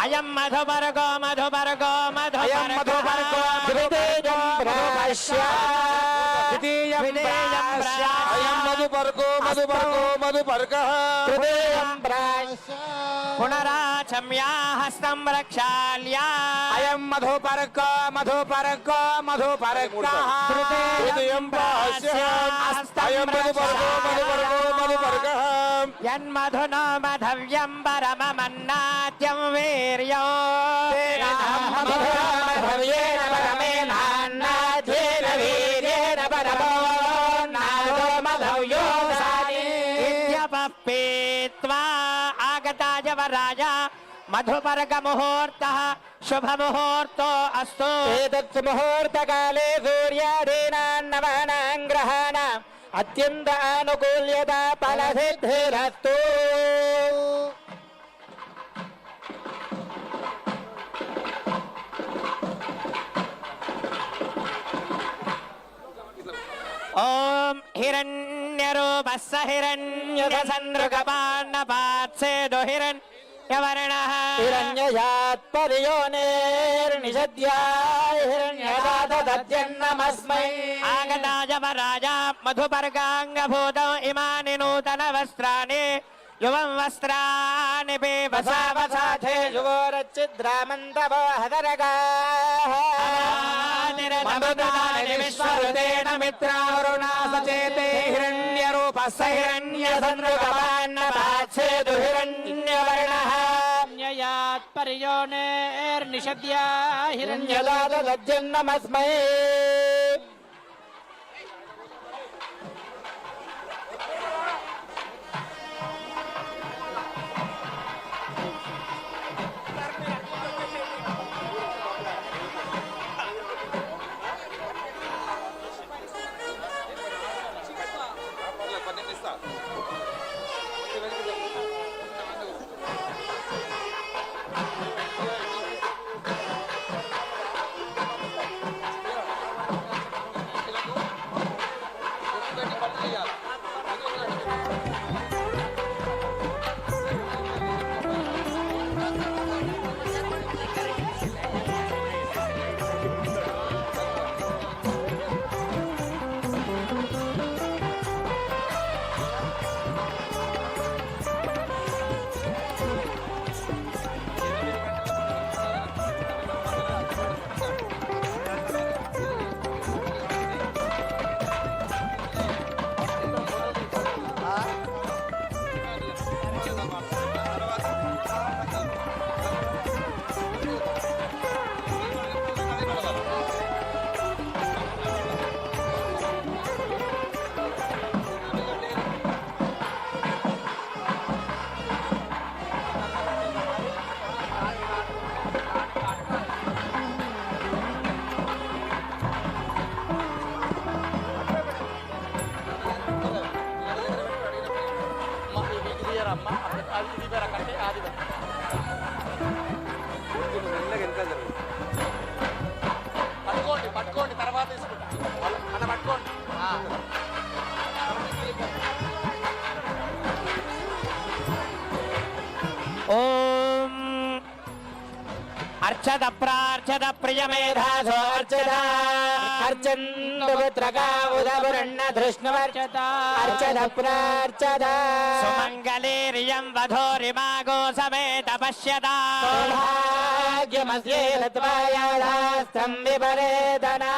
अयम मधुपर्गो मधुपर्गो मधुपर्गो द्वितीयं प्राश्य। द्वितीयं प्राश्य। अयम मधुपर्गो मधुपर्गो मधुपर्गः यन्मधुनो मधव्यं परममन्नाद्यं वीर्यो। मधुरमधव्येन परमेनान्नाद्येन वीर्येण परमोन्नादो मधव्यो पीत्वा आगताय वराजा मधुपर्गमुहूर्तः शुभमुहूर्तो अस्तु। एतत् అత్యంతానుకూల్యత ఫలసిద్ధిరస్తు. ఓం హిరణ్యరూప హిరణ్యుధసందృగపాన్నపాత్సేదు హిరణ్ వర్ణ హిరణ్యయాత్పర్యోనేర్నిషద్యాయ హిరణ్యదాత దద్యన్నమస్మై ఆ రాజా మధుపర్గాంగభూతం ఇమాని నూతన వస్త్రాన్ని యువం వస్త్రాన్ని పీవసావసాధే విశ్వరుతేణ మిత్రారుణా సచేతే హిరణ్య రూప సహిరణ్య సందృగపాన్న పాచ్చేదు హిరణ్యవర్ణ యాత్పర్యోనేర్నిషద్యా హిరణ్యదాద లజ్జన్నమస్మై Oh! अर्चत प्रार्चद प्रिय मेधासोर्चता अर्चन्नुपुत्रकाबुधपुरण्णधृष्णुवर्चता अर्चत प्रार्चता सुमङ्गलेरियं वधोरिमागो समेत पश्यता सौभाग्यमस्ये लत्वायाधास्थं विपरेदना।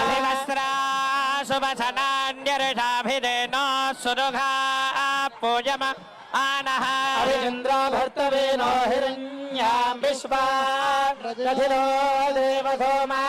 अभिवस्त्रा शुभसनान्यर्षाभिदेनो सुरुघा पूजम आनंद्र भर्तवे नो विश्वा रथिरो देवसोमा